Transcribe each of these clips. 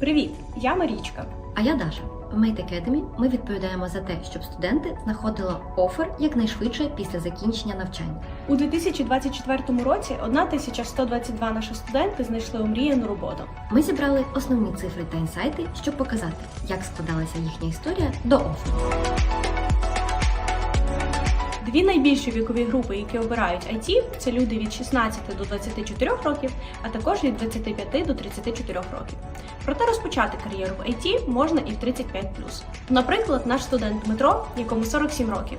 Привіт, я Марічка. А я Даша. В Mate Academy ми відповідаємо за те, щоб студенти знаходили офер якнайшвидше після закінчення навчання. У 2024 році 1122 наші студенти знайшли омріяну роботу. Ми зібрали основні цифри та інсайти, щоб показати, як складалася їхня історія до оферу. Дві найбільші вікові групи, які обирають IT, це люди від 16 до 24 років, а також від 25 до 34 років. Проте розпочати кар'єру в IT можна і в 35 Наприклад, наш студент Дмитро, якому 47 років.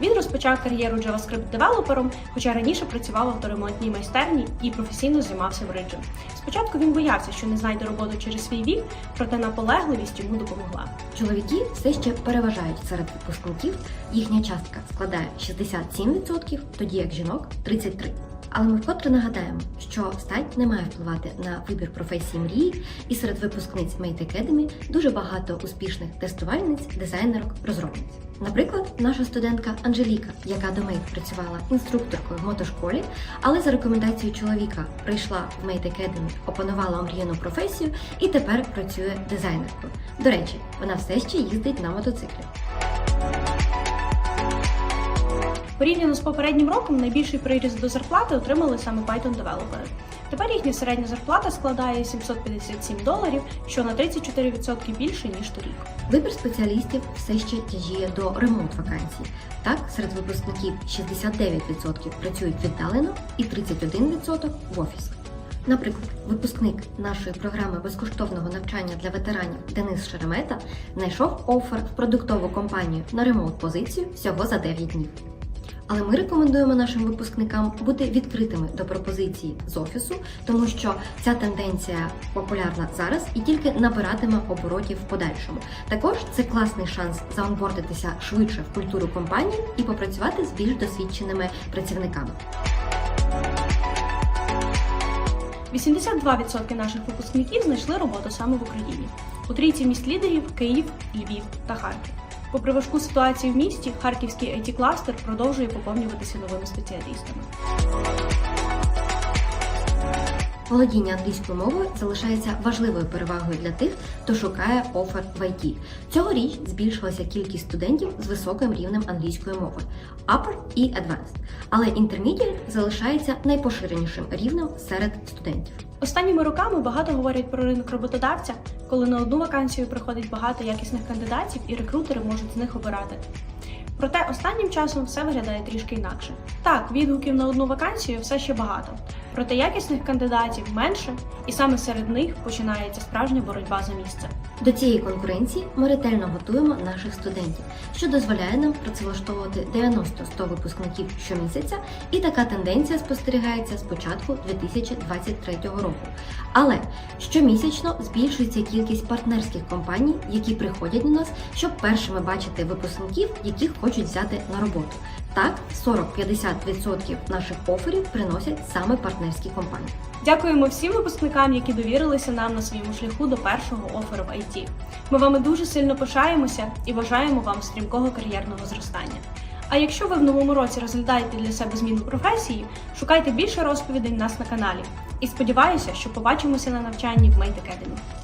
Він розпочав кар'єру JavaScript-девелопером, хоча раніше працював в авторемонтній майстерні і професійно займався бриджем. Спочатку він боявся, що не знайде роботу через свій вік, проте наполегливість йому допомогла. Чоловіки все ще переважають серед випускників. Їхня частка складає 67%, тоді як жінок 33%. Але ми вкотре нагадаємо, що стать не має впливати на вибір професії мрії, і серед випускниць Mate Academy дуже багато успішних тестувальниць, дизайнерок, розробниць. Наприклад, наша студентка Анжеліка, яка до мейт працювала інструкторкою в мотошколі, але за рекомендацією чоловіка прийшла в Мейт Academy, опанувала омріяну професію і тепер працює дизайнеркою. До речі, вона все ще їздить на мотоциклі. Порівняно з попереднім роком найбільший приріст до зарплати отримали саме Python девелопери. Тепер їхня середня зарплата складає 757 доларів, що на 34% більше ніж торік. Вибір спеціалістів все ще тяжіє до ремонт вакансій. Так, серед випускників 69% працюють віддалено і 31% в офісах. Наприклад, випускник нашої програми безкоштовного навчання для ветеранів Денис Шеремета знайшов офер в продуктову компанію на ремонт позицію всього за 9 днів. Але ми рекомендуємо нашим випускникам бути відкритими до пропозиції з офісу, тому що ця тенденція популярна зараз і тільки набиратиме оборотів в подальшому. Також це класний шанс заонбордитися швидше в культуру компанії і попрацювати з більш досвідченими працівниками. 82% наших випускників знайшли роботу саме в Україні. У трійці міст лідерів Київ, Львів та Харків. Попри важку ситуацію в місті, харківський it кластер продовжує поповнюватися новими спеціалістами. Володіння англійською мовою залишається важливою перевагою для тих, хто шукає офер в IT. Цьогоріч збільшилася кількість студентів з високим рівнем англійської мови Upper і Advanced. Але Intermediate залишається найпоширенішим рівнем серед студентів. Останніми роками багато говорять про ринок роботодавця, коли на одну вакансію приходить багато якісних кандидатів і рекрутери можуть з них обирати. Проте останнім часом все виглядає трішки інакше. Так, відгуків на одну вакансію все ще багато, проте якісних кандидатів менше, і саме серед них починається справжня боротьба за місце. До цієї конкуренції ми ретельно готуємо наших студентів, що дозволяє нам працевлаштовувати 90-100 випускників щомісяця, і така тенденція спостерігається з початку 2023 року. Але щомісячно збільшується кількість партнерських компаній, які приходять до нас, щоб першими бачити випускників, яких хочуть взяти на роботу. Так, 40-50% наших оферів приносять саме партнерські компанії. Дякуємо всім випускникам, які довірилися нам на своєму шляху до першого оферу в IT. Ми вами дуже сильно пишаємося і бажаємо вам стрімкого кар'єрного зростання. А якщо ви в новому році розглядаєте для себе зміну професії, шукайте більше розповідей в нас на каналі. І сподіваюся, що побачимося на навчанні в Mate Academy.